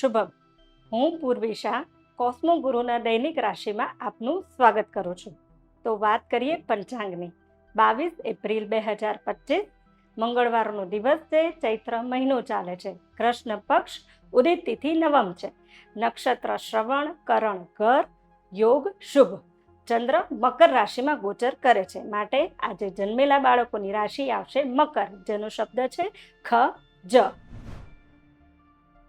શુભમ. હું પૂર્વી કોસ્મો ગુરુના દૈનિક રાશિમાં આપનું સ્વાગત કરું છું. તો વાત કરીએ પંચાંગની. બાવીસ એપ્રિલ બે હજાર પચીસ, મંગળવારનો દિવસ છે, ચૈત્ર મહિનો ચાલે છે. કૃષ્ણ પક્ષ ઉદિત તિથિ નવમ છે. નક્ષત્ર શ્રવણ, કરણ ઘર, યોગ શુભ. ચંદ્ર મકર રાશિમાં ગોચર કરે છે. માટે આજે જન્મેલા બાળકોની રાશિ આવશે મકર. જેનો શબ્દ છે ખ, જ.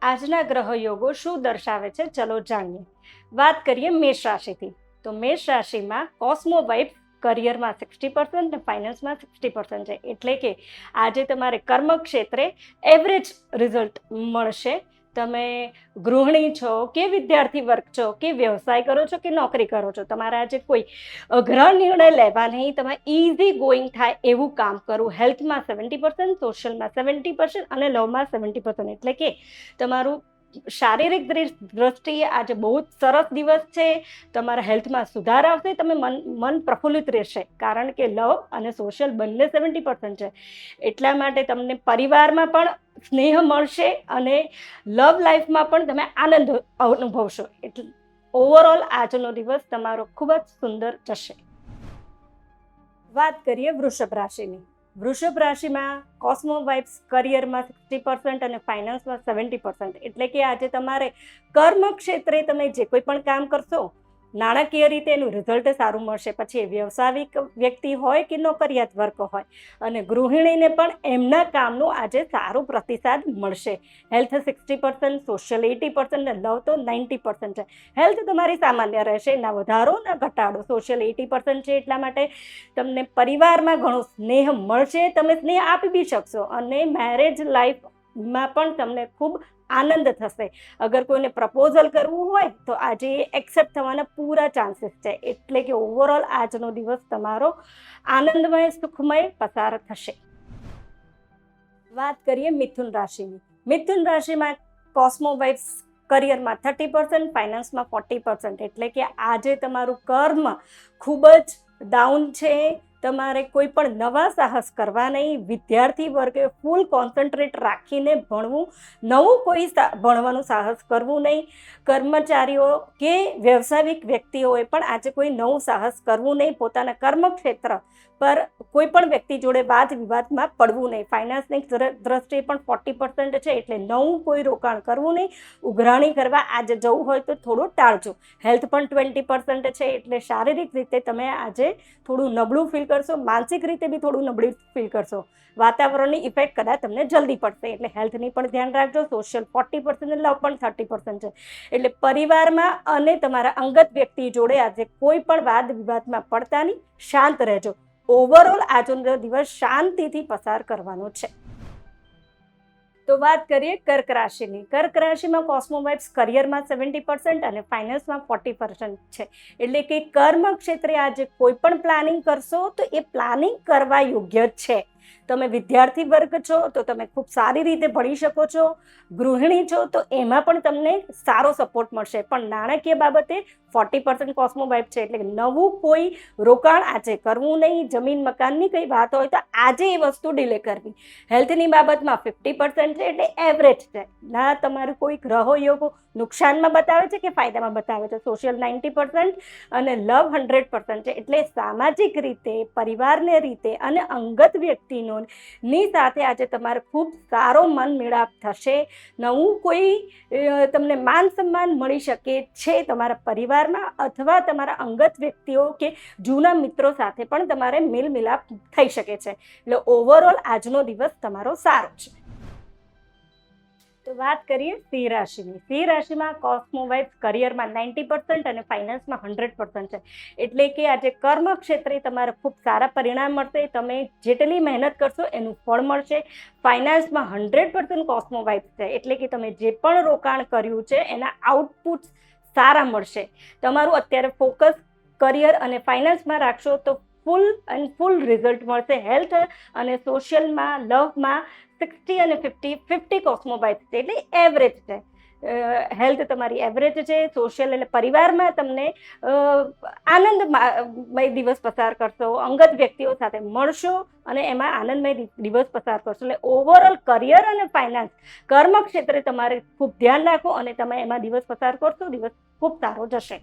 આજના ગ્રહ યોગો શું દર્શાવે છે? ચલો જાણીએ. વાત કરીએ મેષ રાશિથી. તો મેષ રાશિમાં કોસ્મો વાઇફ કરિયરમાં સિક્સટી પર્સન્ટ ને ફાઇનાન્સમાં સિક્સટી પર્સન્ટ છે. એટલે કે આજે તમારે કર્મ ક્ષેત્રે એવરેજ રિઝલ્ટ મળશે. તમે ગૃહિણી છો કે વિદ્યાર્થી વર્ગ છો કે વ્યવસાય કરો છો કે નોકરી કરો છો, તમારે આજે કોઈ અઘરા નિર્ણય લેવા નહીં તમે ઇઝી ગોઈંગ થાય એવું કામ કરવું. હેલ્થમાં સેવન્ટી પર્સન્ટ સોશિયલમાં સેવન્ટી પર્સન્ટ અને લવમાં સેવન્ટી પર્સન્ટ એટલે કે તમારું શારીરિક દ્રિ- દ્રષ્ટિએ આજે બહુ જ સરસ દિવસ છે. તમારા હેલ્થમાં સુધાર આવશે, તમે મન મન પ્રફુલ્લિત રહેશે. કારણ કે લવ અને સોશિયલ બંને સેવન્ટી પર્સન્ટ છે. એટલા માટે તમને પરિવારમાં પણ સ્નેહ મળશે અને લવ લાઈફમાં પણ તમે આનંદ અનુભવશો. એટલે ઓવરઓલ આજનો દિવસ તમારો ખૂબ જ સુંદર જશે. વાત કરીએ વૃષભ રાશિની. વૃષભ રાશિમાં કોસ્મો વાઇબ્સ કરિયરમાં સિક્સટી પર્સન્ટ અને ફાઇનાન્સમાં સેવન્ટી પર્સન્ટ એટલે કે આજે તમારે કર્મ ક્ષેત્રે તમે જે કોઈ પણ કામ કરશો નાણાકીય રીતે એનું રિઝલ્ટ સારું મળશે. પછી એ વ્યવસાયિક વ્યક્તિ હોય કે નોકરિયાત વર્ગ હોય. અને ગૃહિણીને પણ એમના કામનું આજે સારું પ્રતિસાદ મળશે. Health sixty percent social eighty percent love તો નાઇન્ટી પર્સન્ટ છે. હેલ્થ તમારી સામાન્ય રહેશે ના વધારો ના ઘટાડો. સોશિયલ એટી પર્સન્ટ છે એટલા માટે તમને પરિવારમાં ઘણો સ્નેહ મળશે. તમે સ્નેહ આપી બી શકશો. અને મેરેજ લાઈફમાં પણ તમને ખૂબ આનંદ થશે. અગર કોઈને પ્રપોઝલ કરવું હોય, તો આજે એ એક્સેપ્ટ થવાના પૂરા ચાન્સીસ છે. એટલે કે ઓવરઓલ આજનો દિવસ તમારો આનંદમય, સુખમય પસાર થશે. વાત કરીએ મિથુન રાશિની. મિથુન રાશિમાં કોસ્મો વાઇબ્સ કરિયરમાં થર્ટી પર્સન્ટ ફાઇનાન્સમાં ફોર્ટી પર્સન્ટ એટલે કે આજે તમારું કર્મ ખૂબ જ ડાઉન છે. તમારે કોઈ પણ નવા સાહસ કરવા નહીં, વિદ્યાર્થી વર્ગે ફૂલ કોન્સન્ટ્રેટ રાખીને ભણવું, નવું કોઈ ભણવાનું સાહસ કરવું નહીં. કર્મચારીઓ કે વ્યવસાયિક વ્યક્તિઓએ પણ આજે કોઈ નવું સાહસ કરવું નહીં. પોતાના કર્મક્ષેત્ર પર કોઈ પણ વ્યક્તિ જોડે વાદ વિવાદમાં પડવું નહીં. ફાઇનાન્સની દ્રષ્ટિએ પણ ફોર્ટી પર્સન્ટ છે એટલે નવું કોઈ રોકાણ કરવું નહીં. ઉઘરાણી કરવા આજે જવું હોય તો થોડું ટાળજો. હેલ્થ પણ ટ્વેન્ટી પર્સન્ટ છે એટલે શારીરિક રીતે તમે આજે થોડું નબળું ફીલ કરશો. માનસિક રીતે બી થોડું નબળું ફીલ કરશો. વાતાવરણની ઇફેક્ટ કદાચ તમને જલ્દી પડશે એટલે હેલ્થની પણ ધ્યાન રાખજો. સોશિયલ ફોર્ટી પર્સન્ટ લવ પણ થર્ટી પર્સન્ટ છે. એટલે પરિવારમાં અને તમારા અંગત વ્યક્તિ જોડે આજે કોઈ પણ વાદ વિવાદમાં પડતા નહીં. શાંત રહેજો. ઓવરઓલ આજનો દિવસ શાંતિથી પસાર કરવાનો છે. તો વાત કરીએ કર્ક રાશિની. કર્ક રાશિમાં કોસ્મોવાઇબ્સ કરિયરમાં સેવન્ટી પર્સન્ટ અને ફાઇનાન્સમાં ફોર્ટી પર્સન્ટ છે. એટલે કે કર્મ ક્ષેત્રે આજે કોઈ પણ પ્લાનિંગ કરશો તો એ પ્લાનિંગ કરવા યોગ્ય છે. તમે વિદ્યાર્થી વર્ગ છો, તો તમે ખૂબ સારી રીતે ભણી શકો છો. ગૃહિણી છો, તો એમાં પણ તમને સારો સપોર્ટ મળશે. પણ નાણાકીય બાબતે ફોર્ટી પર્સન્ટ કોસ્મો વાઇફ છે, એટલે નવું કોઈ રોકાણ આજે કરવું નહીં, જમીન મકાનની કંઈ વાત હોય તો આજે એ વસ્તુ ડિલે કરવી. હેલ્થની બાબતમાં ફિફ્ટી પર્સન્ટ છે, એટલે એવરેજ છે. ના, તમારું કોઈ ગ્રહો યોગો નુકસાનમાં બતાવે છે કે ફાયદામાં બતાવે છે? સોશિયલ નાઇન્ટી પર્સન્ટ અને લવ હંડ્રેડ પર્સન્ટ છે. એટલે સામાજિક રીતે, પરિવારને રીતે અને અંગત વ્યક્તિનો ની સાથે આજે તમારે ખૂબ સારો મન મેળાપ થશે. નવું કોઈ તમને માન સન્માન મળી શકે છે તમારા પરિવારમાં અથવા તમારા અંગત વ્યક્તિઓ કે જૂના મિત્રો સાથે પણ તમારે મેલ મિલાપ થઈ શકે છે. એટલે ઓવરઓલ આજનો દિવસ તમારો સારો છે. તો વાત કરીએ સિંહ રાશિની. સિંહ રાશિમાં કોસ્મો વાઇફ કરિયરમાં નાઇન્ટી પર્સન્ટ અને ફાઇનાન્સમાં હંડ્રેડ પર્સન્ટ છે. એટલે કે આજે કર્મ ક્ષેત્રે તમારે ખૂબ સારા પરિણામ મળશે. તમે જેટલી મહેનત કરશો એનું ફળ મળશે. ફાઇનાન્સમાં હંડ્રેડ પર્સન્ટ કોસ્મો વાઇફ છે. એટલે કે તમે જે પણ રોકાણ કર્યું છે એના આઉટપુટ સારા મળશે. તમારું અત્યારે ફોકસ કરિયર અને ફાઇનાન્સમાં રાખશો તો ફૂલ એન્ડ ફૂલ રિઝલ્ટ મળશે. હેલ્થ અને સોશિયલમાં લવમાં સિક્સટી અને ફિફ્ટી ફિફ્ટી કોસ્મોબાઇટ છે. એટલે એવરેજ છે. હેલ્થ તમારી એવરેજ છે સોશિયલ એટલે પરિવારમાં તમને આનંદમય દિવસ પસાર કરશો, અંગત વ્યક્તિઓ સાથે મળશો અને એમાં આનંદમય દિવસ પસાર કરશો. એટલે ઓવરઓલ કરિયર અને ફાઇનાન્સ કર્મ ક્ષેત્રે તમારે ખૂબ ધ્યાન રાખો અને તમે એમાં દિવસ પસાર કરશો, દિવસ ખૂબ સારો જશે.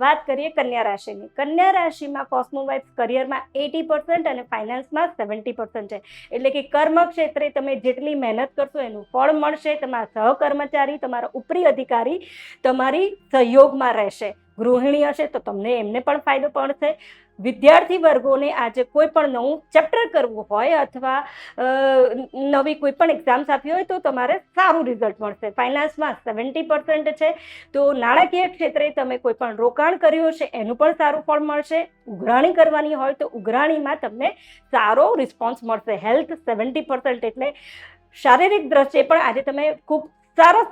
વાત કરીએ કન્યા રાશિની. કન્યા રાશિમાં કોસ્મોવાઇફ કરિયરમાં એટી પર્સન્ટ અને ફાઇનાન્સમાં સેવન્ટી પર્સન્ટ છે. એટલે કે કર્મ ક્ષેત્રે તમે જેટલી મહેનત કરશો એનું ફળ મળશે, તમારા સહકર્મચારી, તમારા ઉપરી અધિકારી તમારી સહયોગમાં રહેશે. ગૃહિણી હશે તો તમને એમને પણ ફાયદો પડશે. વિદ્યાર્થી વર્ગોને આજે કોઈ પણ નવું ચેપ્ટર કરવું હોય અથવા નવી કોઈ પણ એક્ઝામ્સ આપવી હોય તો તમારે સારું રિઝલ્ટ મળશે. ફાઇનાન્સમાં સેવન્ટી પર્સન્ટ છે. તો નાણાકીય ક્ષેત્રે તમે કોઈ પણ રોકાણ કર્યું હશે એનું પણ સારું ફળ મળશે. ઉઘરાણી કરવાની હોય તો ઉઘરાણીમાં તમને સારો રિસ્પોન્સ મળશે. હેલ્થ સેવન્ટી પર્સન્ટ એટલે શારીરિક દ્રષ્ટિએ પણ આજે તમે ખૂબ સરસ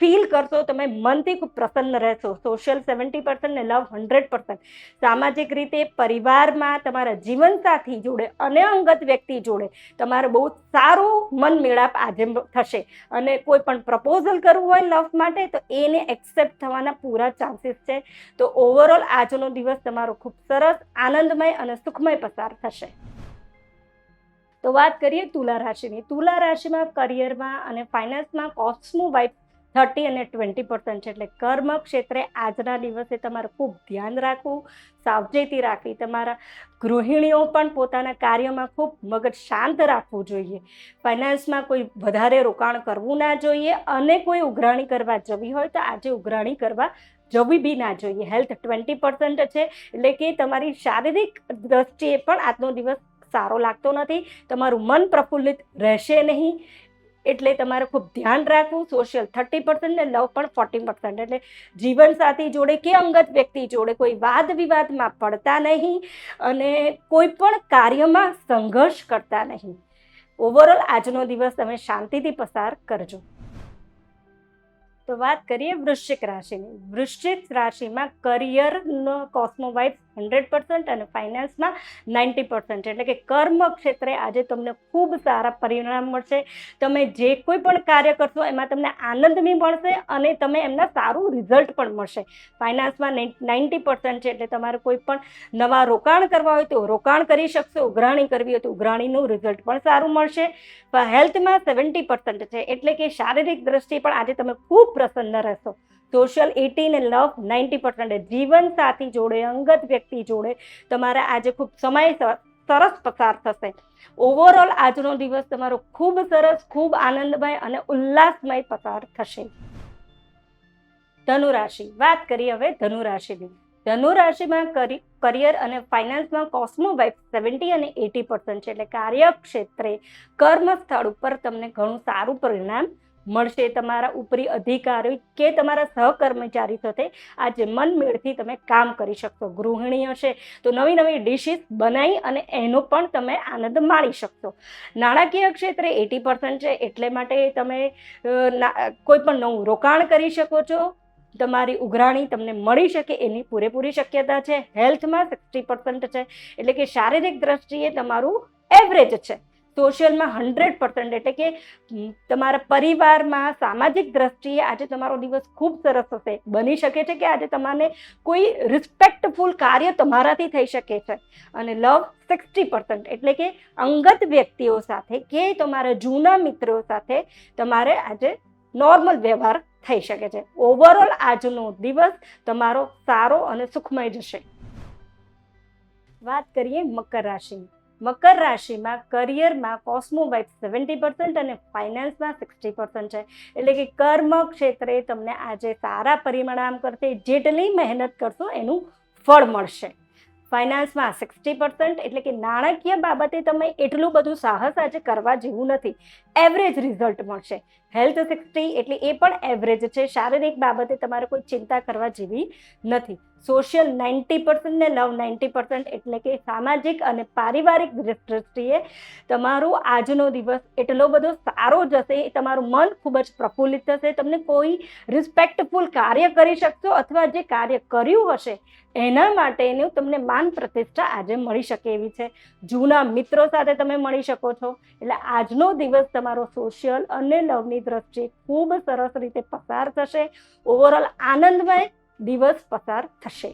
ફીલ કરશો, તમે મનથી ખૂબ પ્રસન્ન રહેશો. સોશિયલ સેવન્ટી પર્સન્ટ ને લવ હંડ્રેડ પર્સન્ટ સામાજિક રીતે પરિવારમાં તમારા જીવનસાથી જોડે અને અંગત વ્યક્તિ જોડે તમારે બહુ સારું મન મેળાપ આજે થશે. અને કોઈ પણ પ્રપોઝલ કરવું હોય લવ માટે, તો એને એક્સેપ્ટ થવાના પૂરા ચાન્સીસ છે. તો ઓવરઓલ આજનો દિવસ તમારો ખૂબ સરસ, આનંદમય અને સુખમય પસાર થશે. તો વાત કરીએ તુલા રાશિની. તુલા રાશિમાં કરિયરમાં અને ફાઇનાન્સમાં કોસ્મું વાઇફ થર્ટી અને ટ્વેન્ટી પર્સન્ટ છે. એટલે કર્મ ક્ષેત્રે આજના દિવસે તમારે ખૂબ ધ્યાન રાખવું, સાવચેતી રાખવી. તમારા ગૃહિણીઓ પણ પોતાના કાર્યમાં ખૂબ મગજ શાંત રાખવું જોઈએ. ફાઇનાન્સમાં કોઈ વધારે રોકાણ કરવું ના જોઈએ અને કોઈ ઉઘરાણી કરવા જવી હોય તો આજે ઉઘરાણી કરવા જવી બી ના જોઈએ. હેલ્થ ટ્વેન્ટી પર્સન્ટ છે. એટલે કે તમારી શારીરિક દ્રષ્ટિએ પણ આજનો દિવસ સારો લાગતો નથી, તમારું મન પ્રફુલ્લિત રહેશે નહીં. એટલે તમારે ખૂબ ધ્યાન રાખવું સોશિયલ થર્ટી પર્સન્ટ ને લવ પણ ફોર્ટી પર્સન્ટ એટલે જીવનસાથી જોડે કે અંગત વ્યક્તિ જોડે કોઈ વાદ વિવાદમાં પડતા નહીં અને કોઈ પણ કાર્યમાં સંઘર્ષ કરતા નહીં. ઓવરઓલ આજનો દિવસ તમે શાંતિથી પસાર કરજો. તો વાત કરીએ વૃશ્ચિક રાશિની. વૃશ્ચિક રાશિમાં કરિયરનો કોસ્મોવાઇફ હંડ્રેડ પર્સન્ટ અને ફાઇનાન્સમાં નાઇન્ટી પર્સન્ટ. એટલે કે કર્મ ક્ષેત્રે આજે તમને ખૂબ સારા પરિણામ મળશે. તમે જે કોઈ પણ કાર્ય કરશો, એમાં તમને આનંદ બી મળશે અને તમે એમના સારું રિઝલ્ટ પણ મળશે. ફાઇનાન્સમાં નાઇન્ટી પર્સન્ટ છે, એટલે તમારે કોઈ પણ નવા રોકાણ કરવા હોય તો રોકાણ કરી શકશો, ઉઘરાણી કરવી હોય તો ઉઘરાણીનું રિઝલ્ટ પણ સારું મળશે. હેલ્થમાં સેવન્ટી પર્સન્ટ છે, એટલે કે શારીરિક દ્રષ્ટિએ પણ આજે તમે ખૂબ પ્રસન્ન રહેશો. Social eighteen love ninety percent જીવન સાથી જોડે, અંગત વ્યક્તિ જોડે તમારે આજે ખૂબ સમય સરસ પસાર થશે. ઓવરઓલ આજનો દિવસ તમારો ખૂબ સરસ, ખૂબ આનંદમય અને ઉલ્લાસમય પસાર થશે. ધનુરાશિ, વાત કરીએ હવે ધનુરાશિની. ધનુરાશિમાં કરી કરિયર અને ફાઇનાન્સમાં કોસ્મો વાઇફ સેવન્ટી અને એટી પર્સન્ટ છે એટલે કાર્યક્ષેત્રે કર્મ સ્થળ ઉપર તમને ઘણું સારું પરિણામ મળશે તમારા ઉપરી અધિકારી કે તમારા સહકર્મચારી સાથે આજે મનમેળથી તમે કામ કરી શકશો. ગૃહિણી હશે તો નવી નવી ડિશિસ બનાવી અને એનો પણ તમે આનંદ માણી શકશો. નાણાકીય ક્ષેત્રે એટી પર્સન્ટ છે એટલે માટે તમે કોઈ પણ નવું રોકાણ કરી શકો છો. તમારી ઉઘરાણી તમને મળી શકે એની પૂરેપૂરી શક્યતા છે. હેલ્થમાં સિક્સટી પર્સન્ટ છે એટલે કે શારીરિક દ્રષ્ટિએ તમારું એવરેજ છે. સોશિયલમાં હંડ્રેડ પર્સન્ટ એટલે કે તમારા પરિવારમાં સામાજિક દ્રષ્ટિએ આજે તમારો દિવસ ખૂબ સરસ હશે. બની શકે છે કે આજે તમારે કોઈ રિસ્પેક્ટફુલ કાર્ય તમારાથી થઈ શકે છે. અને લવ સિક્સટી પર્સન્ટ એટલે કે અંગત વ્યક્તિઓ સાથે કે તમારા જૂના મિત્રો સાથે તમારે આજે નોર્મલ વ્યવહાર થઈ શકે છે. ઓવરઓલ આજનો દિવસ તમારો સારો અને સુખમય જશે. વાત કરીએ મકર રાશિની. મકર રાશિમાં કરિયરમાં કોસ્મો વાઇફ સેવન્ટી પર્સન્ટ અને ફાઇનાન્સમાં સિક્સટી પર્સન્ટ છે. એટલે કે કર્મ ક્ષેત્રે તમને આજે સારા પરિણામ કરશે, જેટલી મહેનત કરશો એનું ફળ મળશે. ફાઇનાન્સમાં સિક્સટી પર્સન્ટ એટલે કે નાણાકીય બાબતે તમે એટલું બધું સાહસ આજે કરવા જેવું નથી. એવરેજ રિઝલ્ટ મળશે. હેલ્થ સિક્સટી એટલે એ પણ એવરેજ છે. શારીરિક બાબતે તમારે કોઈ ચિંતા કરવા જેવી નથી. સોશિયલ નાઇન્ટી પર્સન્ટ ને લવ નાઇન્ટી પર્સન્ટ એટલે કે સામાજિક અને પારિવારિક દૃષ્ટિએ તમારો આજનો દિવસ એટલો બધો સારો જશે તમારું મન ખૂબ જ પ્રફુલ્લિત થશે, તમને કોઈ રિસ્પેક્ટફુલ કાર્ય કરી શકશો અથવા જે કાર્ય કર્યું હશે, એના માટેનું તમને માન પ્રતિષ્ઠા આજે મળી શકે એવી છે. જૂના મિત્રો સાથે તમે મળી શકો છો. એટલે આજનો દિવસ તમારો સોશિયલ અને લવની દ્રષ્ટિએ ખૂબ સરસ રીતે પસાર થશે. ઓવરઓલ આનંદમય દિવસ પસાર થશે.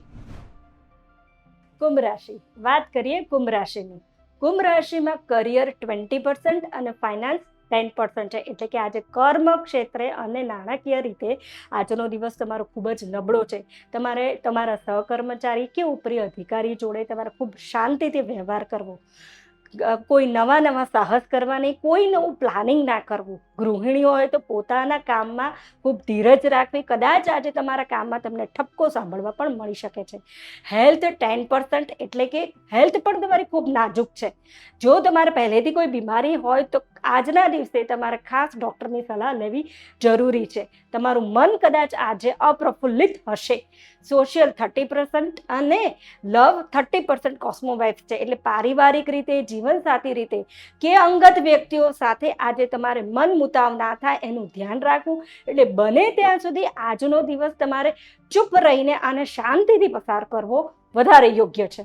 કુંભ રાશિ વાત કરીએ કુંભ રાશિની કુંભ રાશિમાં કરિયર ટ્વેન્ટી પર્સન્ટ અને ફાઇનાન્સ ટેન પર્સન્ટ છે. એટલે કે આજે કર્મ ક્ષેત્રે અને નાણાકીય રીતે આજનો દિવસ તમારો ખૂબ જ નબળો છે. તમારે તમારા સહકર્મચારી કે ઉપરી અધિકારી જોડે તમારે ખૂબ શાંતિથી વ્યવહાર કરવો. કોઈ નવા નવા સાહસ કરવાની, કોઈ નવું પ્લાનિંગ ના કરવું. ગૃહિણીઓ હોય તો પોતાના કામમાં ખૂબ ધીરજ રાખવી. કદાચ આજે તમારા કામમાં તમને ઠપકો સાંભળવા પણ મળી શકે છે. હેલ્થ ટેન પર્સન્ટ એટલે કે હેલ્થ પણ તમારી ખૂબ નાજુક છે. જો તમારે પહેલેથી કોઈ બીમારી હોય તો આજના દિવસે તમારે ખાસ ડૉક્ટરની સલાહ લેવી જરૂરી છે. તમારું મન કદાચ આજે અપ્રફુલ્લિત હશે. સોશિયલ થર્ટી પર્સન્ટ અને love thirty percent cosmo vibes છે. એટલે પારિવારિક રીતે, જીવનસાથી રીતે કે અંગત વ્યક્તિઓ સાથે આજે તમારે મન મુતાવ ના થાય, એનું ધ્યાન રાખવું. એટલે બને ત્યાં સુધી આજનો દિવસ તમારે ચૂપ રહીને આને શાંતિથી પસાર કરવો વધારે યોગ્ય છે.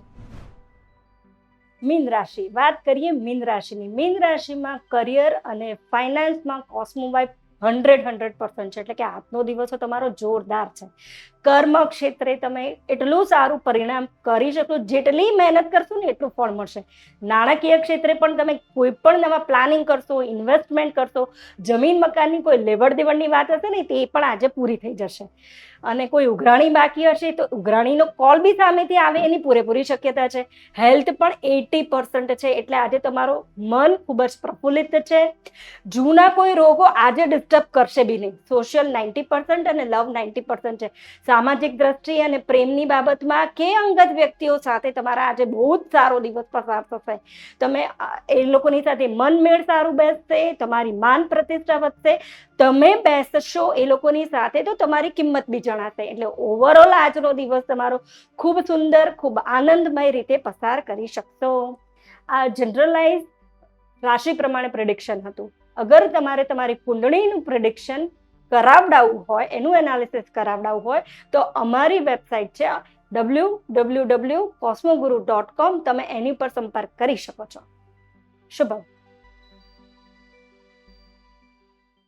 મીન રાશિ, વાત કરીએ મીન રાશિની. મીન રાશિમાં કરિયર અને ફાઇનાન્સમાં cosmo vibes hundred hundred percent છે. એટલે કે આજનો દિવસ તમારો જોરદાર છે. કર્મ ક્ષેત્રે તમે એટલું સારું પરિણામ કરી શકો, જેટલી મહેનત કરશો ને એટલું ફળ મળશે. નાણાકીય ક્ષેત્રે પણ તમે કોઈ પણ નવા પ્લાનિંગ કરશો ઇન્વેસ્ટમેન્ટ કરશો, જમીન મકાનની કોઈ લેવડ દેવડની વાત હશે ને, તે પણ આજે પૂરી થઈ જશે. અને કોઈ ઉઘરાણી બાકી હશે તો ઉઘરાણીનો કોલ બી સામેથી આવે એની પૂરેપૂરી શક્યતા છે. હેલ્થ પણ એટી પર્સન્ટ છે, એટલે આજે તમારું મન ખૂબ જ પ્રફુલ્લિત છે. જૂના કોઈ રોગો આજે ડિસ્ટર્બ કરશે બી નહીં. સોશિયલ નાઇન્ટી પર્સન્ટ અને લવ નાઇન્ટી પર્સન્ટ છે. સામાજિક દ્રષ્ટિ અને પ્રેમની બાબતમાં કે અંગત વ્યક્તિઓ સાથે તમારા આજે બહુ જ સારો દિવસ પસાર થશે. તમે એ લોકોની સાથે મનમેળ સારું બેસશે, તમારી માન પ્રતિષ્ઠા વધશે, તમે બેસશો એ લોકોની સાથે તો તમારી કિંમત બી જણાશે. એટલે ઓવરઓલ આજનો દિવસ તમારો ખૂબ સુંદર, ખૂબ આનંદમય રીતે પસાર કરી શકશો. આ જનરલાઇઝ રાશિ પ્રમાણે પ્રિડિક્શન હતું. અગર તમારે તમારી કુંડળીનું પ્રિડિક્શન કરાવડાવવું હોય, એનું એનાલિસિસ કરાવડાવવું હોય, તો અમારી વેબસાઇટ છે W W W Cosmoguru dot com તમે એની પર સંપર્ક કરી શકો છો. શુભમ.